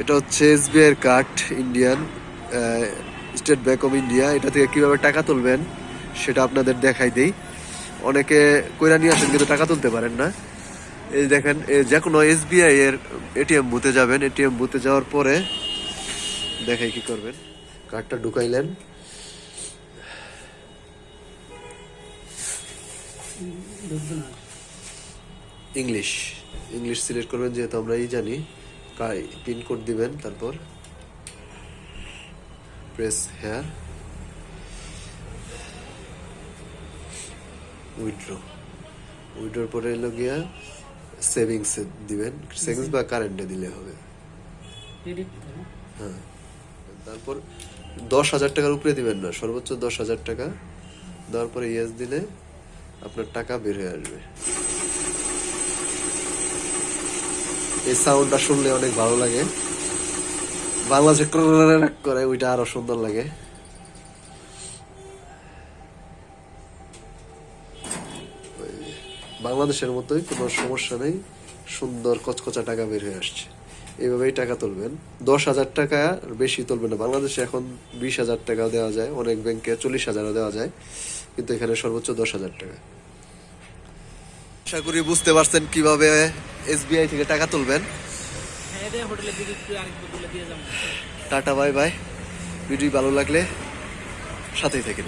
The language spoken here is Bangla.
এটা হচ্ছে এসবিআই এর card Indian State Bank of India এটা থেকে কীভাবে টাকা তুলবেন সেটা আপনাদের দেখাই দেই। অনেকে কইরা নিয়ে আসেন, কিন্তু টাকা তুলতে পারেন না। এই দেখেন যে কোনো এসবিআই এর এটিএম বুথে যাবেন। এটিএম বুথে যাওয়ার পরে দেখাই কি করবেন। কার্ডটা ঢুকাইলেন। ইংলিশ। ইংলিশ সিলেক্ট করবেন, যেহেতু আমরা এই পিন কোড দিবেন তারপর প্রেস হেয়ার উইথড্র উইথড্রর পরে এলো গিয়া সেভিংস দিবেন সেভিংস বা কারেন্টে দিলে হবে। হ্যাঁ? তারপর দশ হাজার টাকার উপরে দিবেন না সর্বোচ্চ দশ হাজার টাকা দেওয়ার পরে ইয়েস দিলে আপনার টাকা বের হয়ে আসবে। এই সাউন্ডটা শুনলে অনেক ভালো লাগে। বাংলাদেশে ক্রররররর করে ওইটা আরও সুন্দর লাগে। বাংলাদেশের মতোই কোনো সমস্যা নেই, সুন্দর কচকচা টাকা বের হয়ে আসছে। এইভাবেই টাকা তুলবেন। দশ হাজার টাকা বেশি তুলবেন না। বাংলাদেশে এখন বিশ হাজার টাকা দেওয়া যায়, অনেক ব্যাংকে চল্লিশ হাজারও দেওয়া যায়, কিন্তু এখানে সর্বোচ্চ দশ হাজার টাকা। আশা করি বুঝতে পারছেন কীভাবে এসবিআই থেকে টাকা তুলবেন। হ্যাঁ টাটা বাই বাই। ভিডিও ভালো লাগলে সাথেই থাকেন।